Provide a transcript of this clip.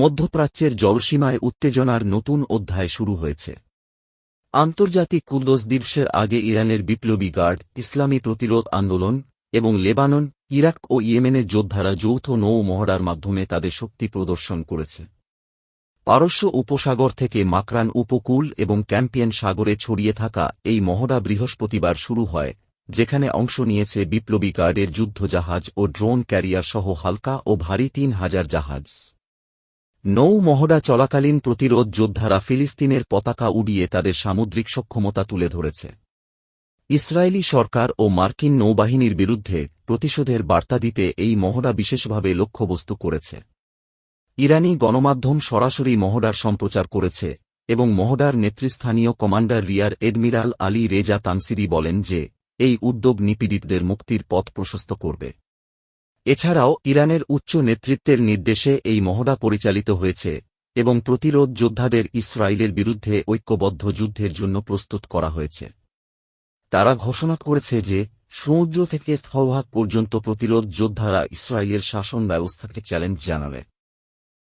মধ্যপ্রাচ্যের জলসীমায় উত্তেজনার নতুন অধ্যায় শুরু হয়েছে। আন্তর্জাতিক কুদ্দোস দিবসের আগে ইরানের বিপ্লবী গার্ড, ইসলামী প্রতিরোধ আন্দোলন এবং লেবানন, ইরাক ও ইয়েমেনের যোদ্ধারা যৌথ নৌ মহড়ার মাধ্যমে তাদের শক্তি প্রদর্শন করেছে। পারস্য উপসাগর থেকে মাকরান উপকূল এবং ক্যাম্পিয়ন সাগরে ছড়িয়ে থাকা এই মহড়া বৃহস্পতিবার শুরু হয়, যেখানে অংশ নিয়েছে বিপ্লবী গার্ডের যুদ্ধজাহাজ ও ড্রোন ক্যারিয়ার সহ হালকা ও ভারী তিন হাজার জাহাজ। নৌ মহড়া চলাকালীন প্রতিরোধ যোদ্ধারা ফিলিস্তিনের পতাকা উড়িয়ে তাদের সামুদ্রিক সক্ষমতা তুলে ধরেছে। ইসরায়েলি সরকার ও মার্কিন নৌবাহিনীর বিরুদ্ধে প্রতিশোধের বার্তা দিতে এই মহড়া বিশেষভাবে লক্ষ্যবস্তু করেছে। ইরানি গণমাধ্যম সরাসরি মহড়ার সম্প্রচার করেছে এবং মহড়ার নেতৃস্থানীয় commander rear admiral Ali Reza Tangsiri বলেন যে, এই উদ্যোগ নিপীড়িতদের মুক্তির পথ প্রশস্ত করবে। এছাড়াও ইরানের উচ্চ নেতৃত্বের নির্দেশে এই মহড়া পরিচালিত হয়েছে এবং প্রতিরোধ যোদ্ধাদের ইসরায়েলের বিরুদ্ধে ঐক্যবদ্ধ যুদ্ধের জন্য প্রস্তুত করা হয়েছে। তারা ঘোষণা করেছে যে, সমুদ্র থেকে স্থলভাগ পর্যন্ত প্রতিরোধ যোদ্ধারা ইসরায়েলের শাসন ব্যবস্থাকে চ্যালেঞ্জ জানাবে।